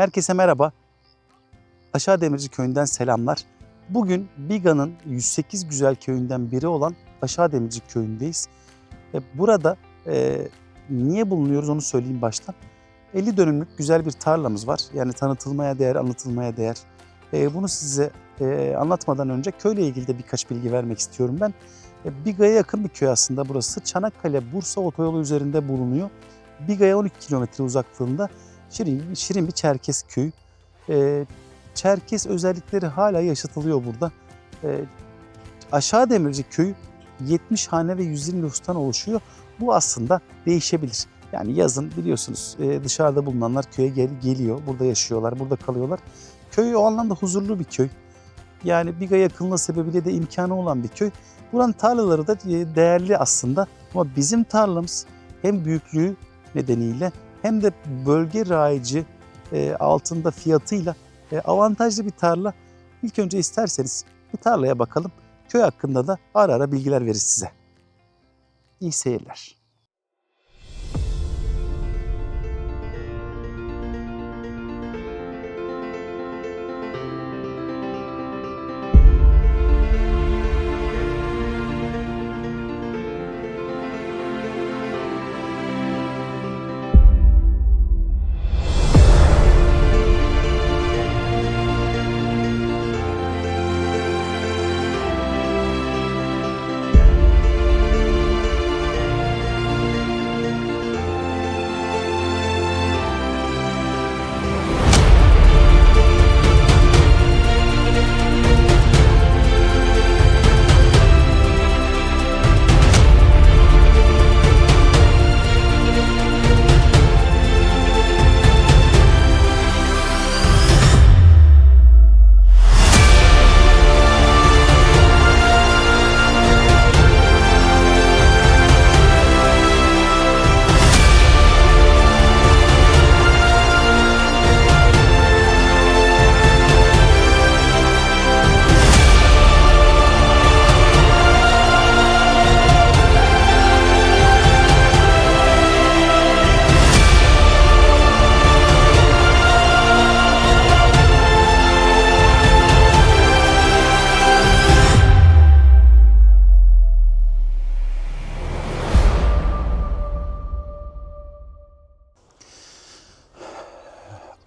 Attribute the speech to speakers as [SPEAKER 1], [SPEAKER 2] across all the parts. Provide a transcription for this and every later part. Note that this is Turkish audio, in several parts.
[SPEAKER 1] Herkese merhaba. Aşağı Demirci Köyü'nden selamlar. Bugün Biga'nın 108 güzel köyünden biri olan Aşağı Demirci Köyü'ndeyiz. E, burada e, niye bulunuyoruz onu söyleyeyim baştan. 50 dönümlük güzel bir tarlamız var. Yani tanıtılmaya değer, anlatılmaya değer. E, bunu size e, anlatmadan önce köyle ilgili de birkaç bilgi vermek istiyorum ben. E, Biga'ya yakın bir köy aslında burası. Çanakkale-Bursa otoyolu üzerinde bulunuyor. Biga'ya 12 kilometre uzaklığında şirin, şirin bir Çerkes köyü. E, Çerkes özellikleri hala yaşatılıyor burada. E, Aşağı Demirci köyü 70 hane ve 120 nüfustan oluşuyor. Bu aslında değişebilir. Yani yazın biliyorsunuz e, dışarıda bulunanlar köye gel geliyor, burada yaşıyorlar, burada kalıyorlar. Köy o anlamda huzurlu bir köy. Yani Biga yakınlığı sebebiyle de imkanı olan bir köy. Buranın tarlaları da e, değerli aslında. Ama bizim tarlamız hem büyüklüğü nedeniyle hem de bölge raici e, altında fiyatıyla e, avantajlı bir tarla. İlk önce isterseniz bir tarlaya bakalım. Köy hakkında da ara ara bilgiler veririz size. İyi seyirler.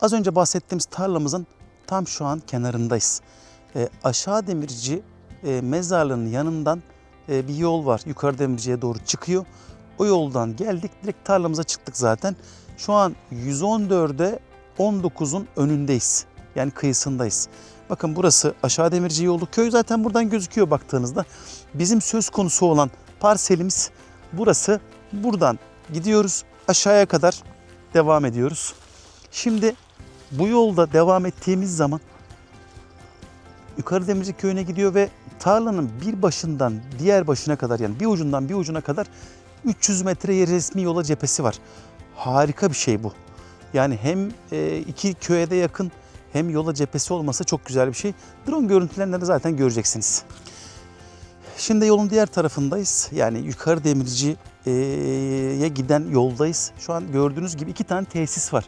[SPEAKER 1] Az önce bahsettiğimiz tarlamızın tam şu an kenarındayız. E, aşağı Demirci e, mezarlığının yanından e, bir yol var. Yukarı Demirci'ye doğru çıkıyor. O yoldan geldik direkt tarlamıza çıktık zaten. Şu an 114'e 19'un önündeyiz. Yani kıyısındayız. Bakın burası aşağı Demirci yolu. Köy zaten buradan gözüküyor baktığınızda. Bizim söz konusu olan parselimiz burası. Buradan gidiyoruz. Aşağıya kadar devam ediyoruz. Şimdi bu yolda devam ettiğimiz zaman Yukarı Demirci köyüne gidiyor ve tarlanın bir başından diğer başına kadar yani bir ucundan bir ucuna kadar 300 metre resmi yola cephesi var. Harika bir şey bu. Yani hem e, iki köye de yakın hem yola cephesi olması çok güzel bir şey. Drone görüntülerinde de zaten göreceksiniz. Şimdi yolun diğer tarafındayız. Yani yukarı demirciye giden yoldayız. Şu an gördüğünüz gibi iki tane tesis var.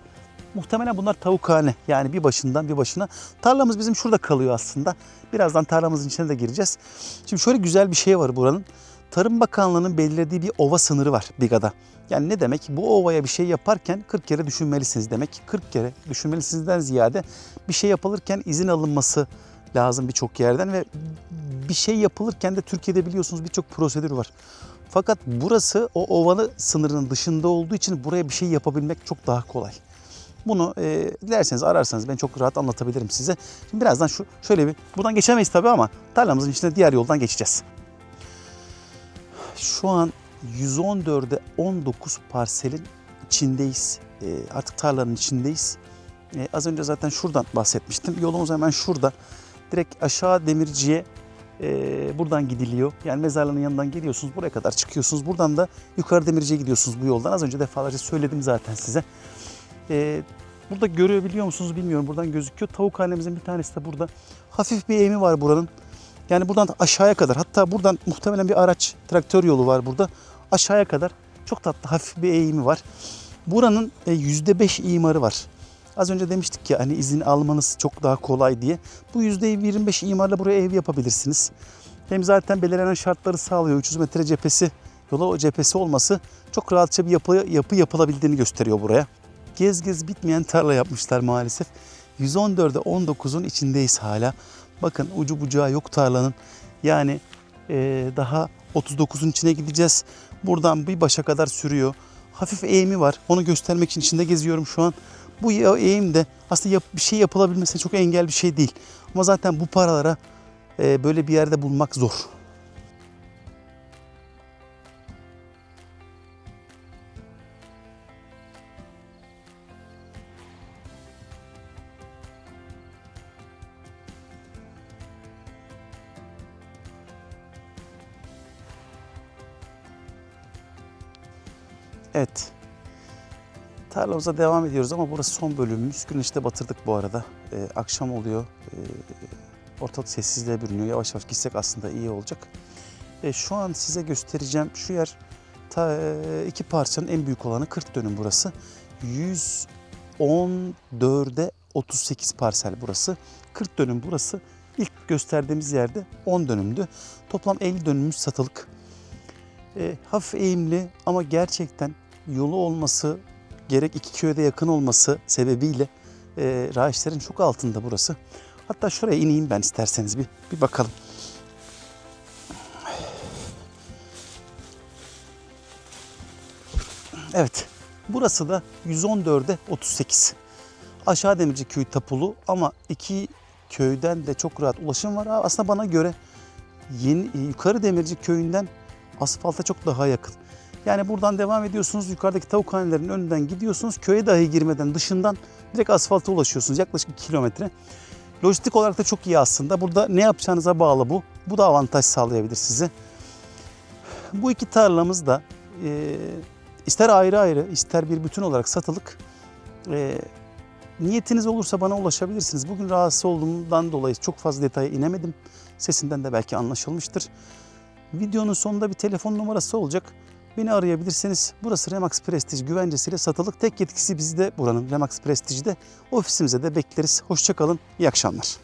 [SPEAKER 1] Muhtemelen bunlar tavukhane. Yani bir başından bir başına. Tarlamız bizim şurada kalıyor aslında. Birazdan tarlamızın içine de gireceğiz. Şimdi şöyle güzel bir şey var buranın. Tarım Bakanlığı'nın belirlediği bir ova sınırı var Biga'da. Yani ne demek? Bu ovaya bir şey yaparken 40 kere düşünmelisiniz demek. 40 kere düşünmelisinizden ziyade bir şey yapılırken izin alınması lazım birçok yerden ve bir şey yapılırken de Türkiye'de biliyorsunuz birçok prosedür var. Fakat burası o ovanı sınırının dışında olduğu için buraya bir şey yapabilmek çok daha kolay. Bunu e, dilerseniz ararsanız ben çok rahat anlatabilirim size. Şimdi birazdan şu şöyle bir buradan geçemeyiz tabii ama tarlamızın içinde diğer yoldan geçeceğiz. Şu an 114'e 19 parselin içindeyiz. E, artık tarlanın içindeyiz. E, az önce zaten şuradan bahsetmiştim. Yolumuz hemen şurada. Direkt aşağı demirciye e, buradan gidiliyor. Yani mezarlığın yanından geliyorsunuz buraya kadar çıkıyorsunuz. Buradan da yukarı demirciye gidiyorsunuz bu yoldan. Az önce defalarca söyledim zaten size. E, burada görebiliyor musunuz bilmiyorum. Buradan gözüküyor. Tavukhanemizin bir tanesi de burada. Hafif bir eğimi var buranın. Yani buradan aşağıya kadar hatta buradan muhtemelen bir araç traktör yolu var burada. Aşağıya kadar çok tatlı hafif bir eğimi var. Buranın %5 imarı var. Az önce demiştik ki hani izin almanız çok daha kolay diye. Bu %25 imarla buraya ev yapabilirsiniz. Hem zaten belirlenen şartları sağlıyor. 300 metre cephesi, yola o cephesi olması çok rahatça bir yapı, yapı yapılabildiğini gösteriyor buraya. Gez gez bitmeyen tarla yapmışlar maalesef. 114'e 19'un içindeyiz hala. Bakın ucu bucağı yok tarlanın. Yani eee, daha 39'un içine gideceğiz. Buradan bir başa kadar sürüyor. Hafif eğimi var. Onu göstermek için içinde geziyorum şu an. Bu eğim de aslında yap- bir şey yapılabilmesine çok engel bir şey değil. Ama zaten bu paralara eee, böyle bir yerde bulmak zor. Evet. Tarlamıza devam ediyoruz ama burası son bölümümüz. Güneşte batırdık bu arada. Ee, akşam oluyor. Ee, ortalık sessizliğe bürünüyor. Yavaş yavaş gitsek aslında iyi olacak. Ee, şu an size göstereceğim şu yer ta, e, iki parçanın en büyük olanı 40 dönüm burası. 114'e 38 parsel burası. 40 dönüm burası. İlk gösterdiğimiz yerde 10 dönümdü. Toplam 50 dönümümüz satılık. E, hafif eğimli ama gerçekten yolu olması, gerek iki köyde yakın olması sebebiyle e, rahiçlerin çok altında burası. Hatta şuraya ineyim ben isterseniz bir, bir bakalım. Evet, burası da 114'e 38. Aşağı Demirci köy tapulu ama iki köyden de çok rahat ulaşım var. Aslında bana göre yeni, yukarı Demirci köyünden asfalta çok daha yakın. Yani buradan devam ediyorsunuz yukarıdaki tavukhanelerin önünden gidiyorsunuz. Köye dahi girmeden dışından direkt asfalta ulaşıyorsunuz yaklaşık 2 kilometre. Lojistik olarak da çok iyi aslında. Burada ne yapacağınıza bağlı bu. Bu da avantaj sağlayabilir size. Bu iki tarlamız da e, ister ayrı ayrı ister bir bütün olarak satılık. E, niyetiniz olursa bana ulaşabilirsiniz. Bugün rahatsız olduğumdan dolayı çok fazla detaya inemedim. Sesinden de belki anlaşılmıştır. Videonun sonunda bir telefon numarası olacak. Beni arayabilirsiniz. Burası Remax Prestige güvencesiyle satılık. Tek yetkisi bizde buranın Remax Prestige'de. Ofisimize de bekleriz. Hoşçakalın. İyi akşamlar.